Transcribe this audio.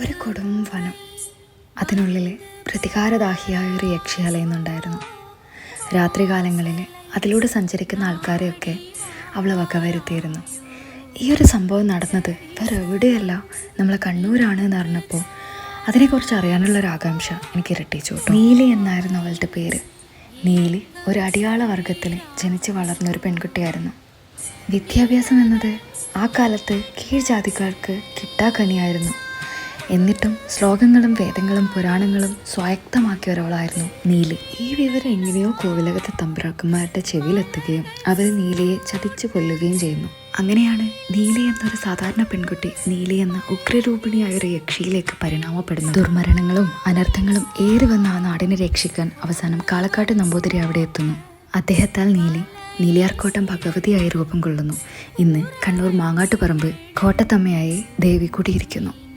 ഒരു കൊടും വനം അതിനുള്ളിൽ പ്രതികാരദാഹിയായ ഒരു യക്ഷി അലയുന്നുണ്ടായിരുന്നു രാത്രികാലങ്ങളിൽ അതിലൂടെ സഞ്ചരിക്കുന്ന ആൾക്കാരെയൊക്കെ അവൾ വകവരുത്തിയിരുന്നു ഈ ഒരു സംഭവം നടന്നത് വേറെ എവിടെയല്ല നമ്മളെ കണ്ണൂരാണ് എന്ന് അറിഞ്ഞപ്പോൾ അതിനെക്കുറിച്ച് അറിയാനുള്ള ഒരു ആകാംക്ഷ എനിക്ക് ഇരട്ടിച്ചു. നീലി എന്നായിരുന്നു അവളുടെ പേര്. നീലി ഒരു അടിയാള വർഗത്തിൽ ജനിച്ച് വളർന്ന ഒരു പെൺകുട്ടിയായിരുന്നു. വിദ്യാഭ്യാസം എന്നത് ആ കാലത്ത് കീഴ്ജാതിക്കാർക്ക് കിട്ടാക്കനിയായിരുന്നു എന്നിട്ടും ശ്ലോകങ്ങളും വേദങ്ങളും പുരാണങ്ങളും സ്വായക്തമാക്കിയ ഒരാളായിരുന്നു നീലി. ഈ വിവരം എങ്ങനെയോ കോവിലകത്തെ തമ്പ്രാക്കന്മാരുടെ ചെവിയിലെത്തുകയും അവർ നീലയെ ചതിച്ചു കൊല്ലുകയും ചെയ്യുന്നു. അങ്ങനെയാണ് നീലി എന്നൊരു സാധാരണ പെൺകുട്ടി നീലി എന്ന ഉഗ്രരൂപിണിയായ ഒരു യക്ഷിയിലേക്ക് പരിണാമപ്പെടുന്നു ദുർമരണങ്ങളും അനർത്ഥങ്ങളും ഏറി വന്ന ആ നാടിനെ രക്ഷിക്കാൻ അവസാനം കാളക്കാട്ട് നമ്പൂതിരി അവിടെ എത്തുന്നു. അദ്ദേഹത്താൽ നീലി നീലിയാർക്കോട്ടം ഭഗവതിയായി രൂപം കൊള്ളുന്നു. ഇന്ന് കണ്ണൂർ മാങ്ങാട്ടുപറമ്പ് കോട്ടത്തമ്മയായി ദേവി കൂടിയിരിക്കുന്നു